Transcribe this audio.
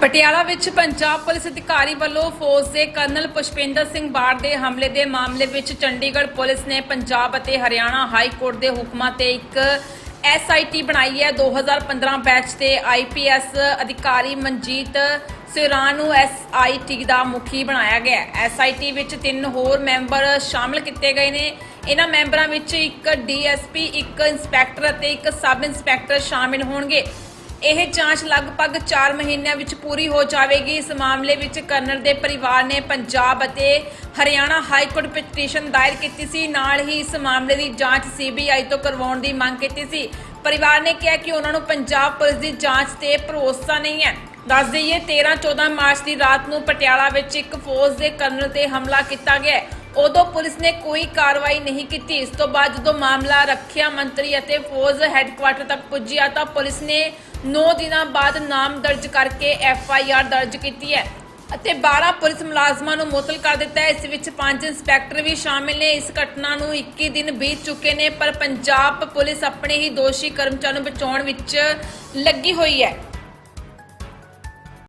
ਪਟਿਆਲਾ ਵਿੱਚ ਪੰਜਾਬ ਪੁਲਿਸ ਅਧਿਕਾਰੀ ਵੱਲੋਂ ਫੌਜ ਦੇ ਕਰਨਲ ਪੁਸ਼ਪਿੰਦਰ ਸਿੰਘ ਬਾੜ ਦੇ ਹਮਲੇ ਦੇ ਮਾਮਲੇ ਵਿੱਚ ਚੰਡੀਗੜ੍ਹ ਪੁਲਿਸ ਨੇ ਪੰਜਾਬ ਅਤੇ ਹਰਿਆਣਾ ਹਾਈ ਕੋਰਟ ਦੇ ਹੁਕਮਾਂ ਤੇ ਇੱਕ ਐਸਆਈਟੀ ਬਣਾਈ ਹੈ। 2015 ਬੈਚ ਦੇ ਆਈਪੀਐਸ ਅਧਿਕਾਰੀ ਮਨਜੀਤ ਸਿਰਾਂ ਨੂੰ ਐਸਆਈਟੀ ਦਾ ਮੁਖੀ ਬਣਾਇਆ ਗਿਆ ਹੈ। ਐਸਆਈਟੀ ਵਿੱਚ ਤਿੰਨ ਹੋਰ ਮੈਂਬਰ ਸ਼ਾਮਲ ਕੀਤੇ ਗਏ ਨੇ। ਇਹਨਾਂ ਮੈਂਬਰਾਂ ਵਿੱਚ ਇੱਕ ਡੀਐਸਪੀ ਇੱਕ ਇੰਸਪੈਕਟਰ ਅਤੇ ਇੱਕ ਸਬ ਇੰਸਪੈਕਟਰ ਸ਼ਾਮਿਲ ਹੋਣਗੇ। ਇਹ ਜਾਂਚ ਲਗਭਗ 4 ਮਹੀਨਿਆਂ ਵਿੱਚ ਪੂਰੀ ਹੋ ਜਾਵੇਗੀ। ਇਸ ਮਾਮਲੇ ਵਿੱਚ ਕਰਨਲ ਦੇ ਪਰਿਵਾਰ ਨੇ ਪੰਜਾਬ ਅਤੇ ਹਰਿਆਣਾ ਹਾਈ ਕੋਰਟ ਪਟੀਸ਼ਨ ਦਾਇਰ ਕੀਤੀ ਸੀ। ਨਾਲ ਹੀ ਇਸ ਮਾਮਲੇ ਦੀ ਜਾਂਚ ਸੀਬੀਆਈ ਤੋਂ ਕਰਵਾਉਣ ਦੀ ਮੰਗ ਕੀਤੀ ਸੀ। ਪਰਿਵਾਰ ਨੇ ਕਿਹਾ ਕਿ ਉਹਨਾਂ ਨੂੰ ਪੰਜਾਬ ਪੁਲਿਸ ਦੀ ਜਾਂਚ ਤੇ ਭਰੋਸਾ ਨਹੀਂ ਹੈ। ਦੱਸ ਦਈਏ 13-14 ਮਾਰਚ ਦੀ ਰਾਤ ਨੂੰ ਪਟਿਆਲਾ ਵਿੱਚ ਇੱਕ ਫੌਜ ਦੇ ਕਰਨਲ ਤੇ ਹਮਲਾ ਕੀਤਾ ਗਿਆ ਉਦੋਂ ਪੁਲਿਸ ਨੇ ਕੋਈ ਕਾਰਵਾਈ ਨਹੀਂ ਕੀਤੀ। ਇਸ ਤੋਂ ਬਾਅਦ ਜਦੋਂ ਮਾਮਲਾ ਰੱਖਿਆ ਮੰਤਰੀ ਅਤੇ ਫੌਜ ਹੈੱਡਕੁਆਟਰ ਤੱਕ ਪੁੱਜਿਆ ਤਾਂ ਪੁਲਿਸ ਨੇ 9 ਦਿਨਾਂ ਬਾਅਦ ਨਾਮ ਦਰਜ ਕਰਕੇ ਐਫ ਆਈ ਆਰ ਦਰਜ ਕੀਤੀ ਹੈ ਅਤੇ 12 ਪੁਲਿਸ ਮੁਲਾਜ਼ਮਾਂ ਨੂੰ ਮੁਅੱਤਲ ਕਰ ਦਿੱਤਾ ਹੈ। ਇਸ ਵਿੱਚ 5 ਇੰਸਪੈਕਟਰ ਵੀ ਸ਼ਾਮਿਲ ਨੇ। ਇਸ ਘਟਨਾ ਨੂੰ 21 ਦਿਨ ਬੀਤ ਚੁੱਕੇ ਨੇ, ਪਰ ਪੰਜਾਬ ਪੁਲਿਸ ਆਪਣੇ ਹੀ ਦੋਸ਼ੀ ਕਰਮਚਾਰੀਆਂ ਨੂੰ ਬਚਾਉਣ ਵਿੱਚ ਲੱਗੀ ਹੋਈ ਹੈ।